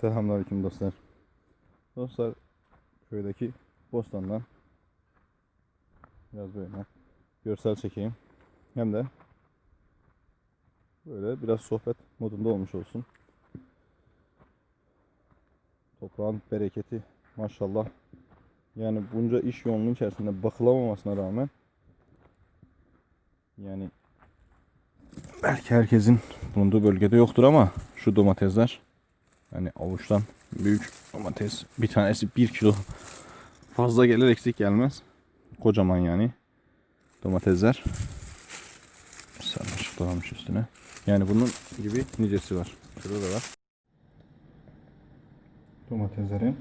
Selamünaleyküm dostlar. Dostlar köydeki bostandan biraz böyle görsel çekeyim. Hem de böyle biraz sohbet modunda olmuş olsun. Toprağın bereketi maşallah. Yani bunca iş yoğunluğu içerisinde bakılamamasına rağmen yani belki herkesin bulunduğu bölgede yoktur ama şu domatesler yani avuçtan büyük domates bir tanesi 1 kilo fazla gelir eksik gelmez. Kocaman yani domatesler. Sarmış dolamış üstüne. Yani bunun gibi nicesi var. Şurada da var. Domateslerin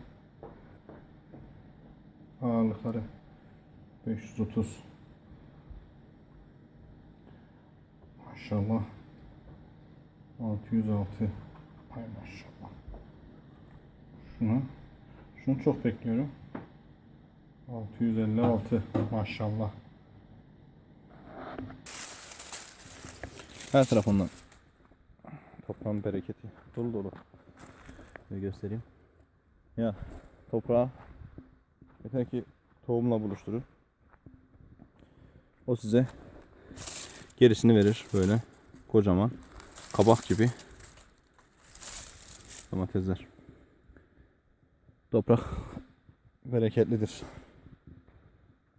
ağırlıkları 530 Maşallah 606 Ay maşallah Şunu Şunu çok bekliyorum. 656 maşallah. Her tarafından. Toprağın bereketi. Dolu dolu. Şöyle göstereyim. Ya toprağı yeter ki tohumla buluşturun o size gerisini verir böyle. Kocaman kabak gibi domatesler. Toprak bereketlidir.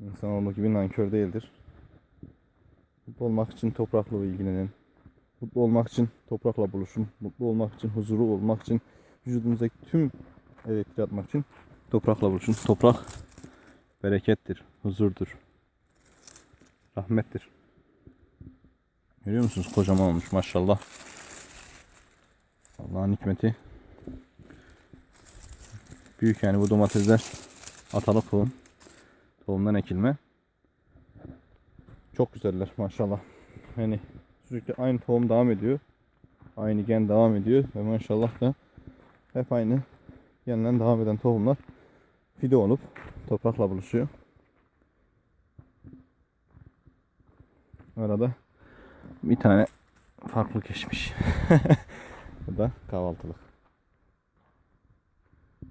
İnsanoğlu gibi nankör değildir. Mutlu olmak için toprakla ilgilenin. Mutlu olmak için toprakla buluşun. Mutlu olmak için, huzuru olmak için, vücudumuzdaki tüm elektriği atmak için toprakla buluşun. Toprak berekettir, huzurdur, rahmettir. Görüyor musunuz? Kocaman olmuş maşallah. Allah'ın hikmeti. Büyük yani bu domatesler atalı tohum. Tohumdan ekilme. Çok güzeller maşallah. Yani sürekli aynı tohum devam ediyor. Aynı gen devam ediyor ve maşallah da hep aynı genle devam eden tohumlar fide olup toprakla buluşuyor. Arada bir tane farklı geçmiş. Bu da kahvaltılık.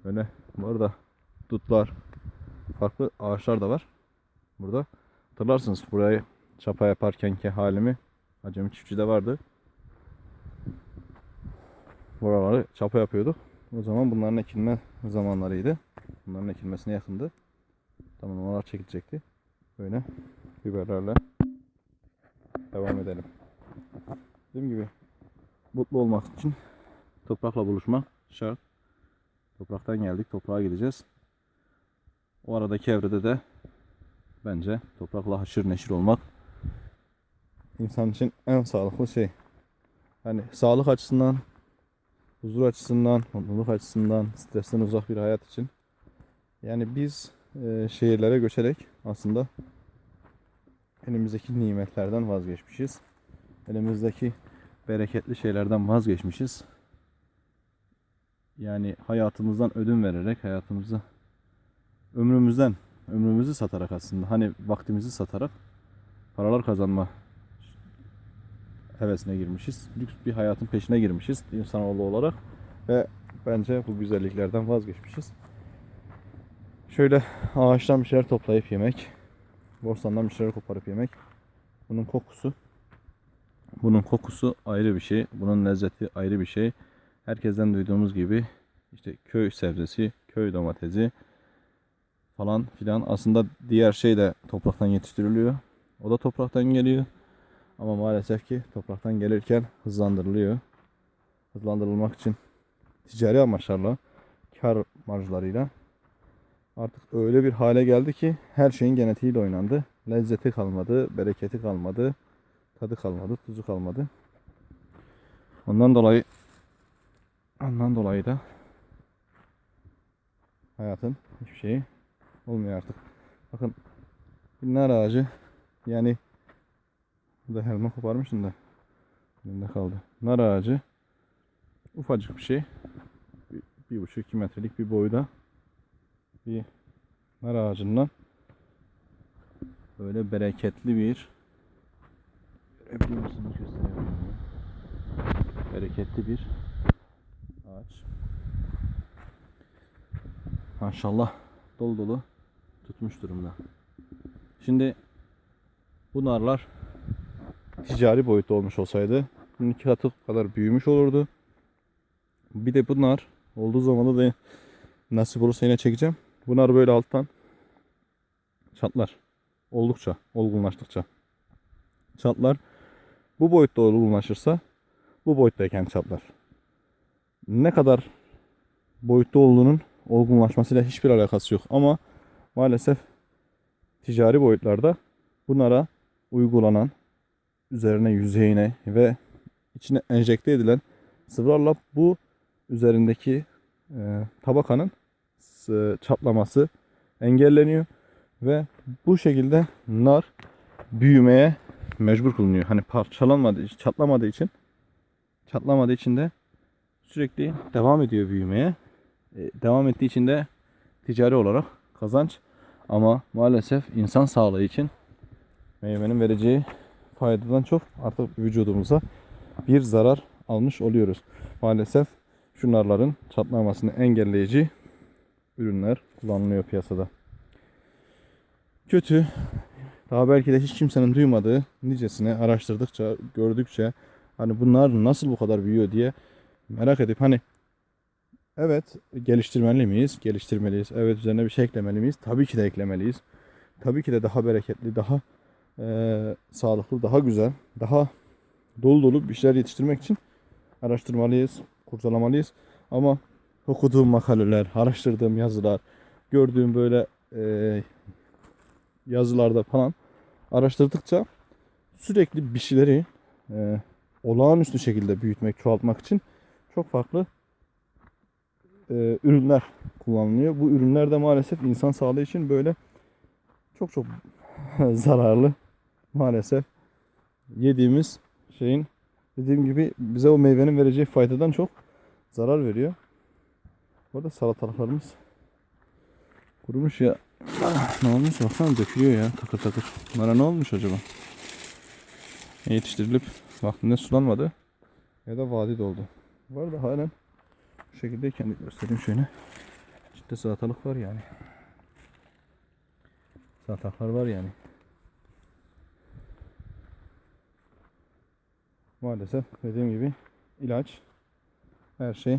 Böyle bu arada dutlar, farklı ağaçlar da var. Burada hatırlarsınız burayı çapa yaparkenki halimi Acemi çiftçide vardı. Buraları çapa yapıyorduk. O zaman bunların ekilme zamanlarıydı. Bunların ekilmesine yakındı. Tamam onlar çekilecekti. Böyle biberlerle devam edelim. Dediğim gibi mutlu olmak için toprakla buluşmak şart. Topraktan geldik, toprağa gideceğiz. O aradaki evrede de bence toprakla haşır neşir olmak insan için en sağlıklı şey. Hani sağlık açısından, huzur açısından, mutluluk açısından, stresten uzak bir hayat için. Yani biz e, şehirlere göçerek aslında elimizdeki nimetlerden vazgeçmişiz. Elimizdeki bereketli şeylerden vazgeçmişiz. Yani hayatımızdan ödün vererek hayatımızı ömrümüzden ömrümüzü satarak aslında hani vaktimizi satarak paralar kazanma hevesine girmişiz. Lüks bir hayatın peşine girmişiz insanoğlu olarak ve bence bu güzelliklerden vazgeçmişiz. Şöyle ağaçtan bir şeyler toplayıp yemek, borsandan bir şeyler koparıp yemek. Bunun kokusu bunun kokusu ayrı bir şey. Bunun lezzeti ayrı bir şey. Herkesten duyduğumuz gibi işte köy sebzesi, köy domatesi falan filan. Aslında diğer şey de topraktan yetiştiriliyor. O da topraktan geliyor. Ama maalesef ki topraktan gelirken hızlandırılıyor. Hızlandırılmak için ticari amaçlarla, kar marjlarıyla artık öyle bir hale geldi ki her şeyin genetiğiyle oynandı. Lezzeti kalmadı, bereketi kalmadı, tadı kalmadı, tuzu kalmadı. Ondan dolayı ondan dolayı da hayatın hiçbir şeyi olmuyor artık. Bakın bir nar ağacı yani burada helma koparmıştım da elimde kaldı. Nar ağacı ufacık bir şey. Bir, bir buçuk iki metrelik bir boyda bir nar ağacından böyle bereketli bir görebiliyor musunuz gösterebiliyor muyum? Bereketli bir ağaç maşallah dolu dolu tutmuş durumda. Şimdi bu narlar ticari boyutta olmuş olsaydı bunun iki katı kadar büyümüş olurdu. Bir de bunlar olduğu zaman da nasip olursa yine çekeceğim. Bunlar böyle alttan çatlar. Oldukça, olgunlaştıkça. Çatlar. Bu boyutta olgunlaşırsa bu boyuttayken çatlar. Ne kadar boyutta olduğunun olgunlaşmasıyla hiçbir alakası yok. Ama maalesef ticari boyutlarda bunlara uygulanan üzerine yüzeyine ve içine enjekte edilen sıvılarla bu üzerindeki e, tabakanın s- çatlaması engelleniyor ve bu şekilde nar büyümeye mecbur kılınıyor. Hani parçalanmadığı, çatlamadığı için çatlamadığı için de sürekli devam ediyor büyümeye. E, devam ettiği için de ticari olarak kazanç ama maalesef insan sağlığı için meyvenin vereceği faydadan çok artık vücudumuza bir zarar almış oluyoruz. Maalesef şu narların çatlamasını engelleyici ürünler kullanılıyor piyasada. Kötü. Daha belki de hiç kimsenin duymadığı nicesine araştırdıkça, gördükçe hani bunlar nasıl bu kadar büyüyor diye merak edip hani evet geliştirmeli miyiz? Geliştirmeliyiz. Evet üzerine bir şey eklemeli miyiz? Tabii ki de eklemeliyiz. Tabii ki de daha bereketli, daha eee, sağlıklı, daha güzel, daha dolu dolu bir şeyler yetiştirmek için araştırmalıyız, kurcalamalıyız. Ama okuduğum makaleler, araştırdığım yazılar, gördüğüm böyle eee, yazılarda falan araştırdıkça sürekli bir şeyleri eee, olağanüstü şekilde büyütmek, çoğaltmak için çok farklı eee, ürünler kullanılıyor. Bu ürünler de maalesef insan sağlığı için böyle çok çok zararlı maalesef yediğimiz şeyin dediğim gibi bize o meyvenin vereceği faydadan çok zarar veriyor. Bu arada salatalıklarımız kurumuş ya. Ah, ne olmuş baksana dökülüyor ya takır takır. Bunlara ne olmuş acaba? Yetiştirilip vaktinde sulanmadı ya da vadi doldu. Bu arada halen bu şekildeyken de göstereyim şöyle. İçinde salatalık var yani. Salatalıklar var yani. Maalesef dediğim gibi ilaç her şey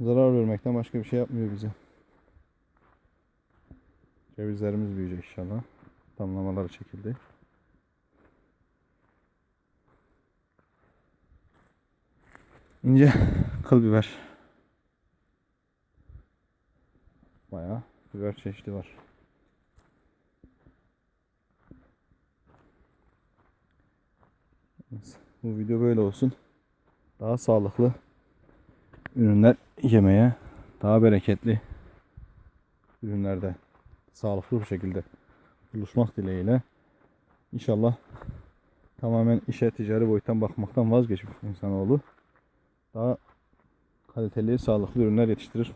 zarar vermekten başka bir şey yapmıyor bize. Cevizlerimiz büyüyecek inşallah. Damlamaları çekildi. İnce kıl biber. Bayağı biber çeşidi var. Bu video böyle olsun. Daha sağlıklı ürünler yemeye, daha bereketli ürünlerde sağlıklı bir şekilde buluşmak dileğiyle inşallah tamamen işe ticari boyuttan bakmaktan vazgeçip insanoğlu daha kaliteli, sağlıklı ürünler yetiştirir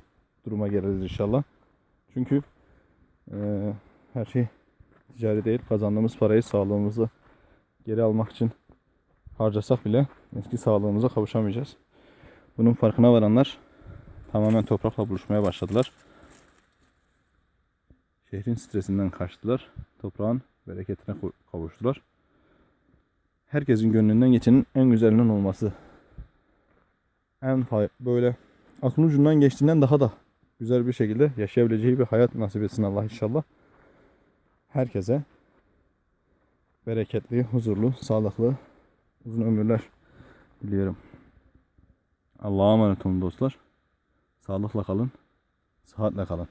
duruma geliriz inşallah. Çünkü eee, her şey ticari değil. Kazandığımız parayı sağlığımızı geri almak için harcasak bile eski sağlığımıza kavuşamayacağız. Bunun farkına varanlar tamamen toprakla buluşmaya başladılar. Şehrin stresinden kaçtılar. Toprağın bereketine kavuştular. Herkesin gönlünden geçenin en güzelinin olması. En böyle aklın ucundan geçtiğinden daha da güzel bir şekilde yaşayabileceği bir hayat nasip etsin Allah inşallah. Herkese bereketli, huzurlu, sağlıklı, uzun ömürler diliyorum. Allah'a emanet olun dostlar. Sağlıkla kalın, sıhhatle kalın.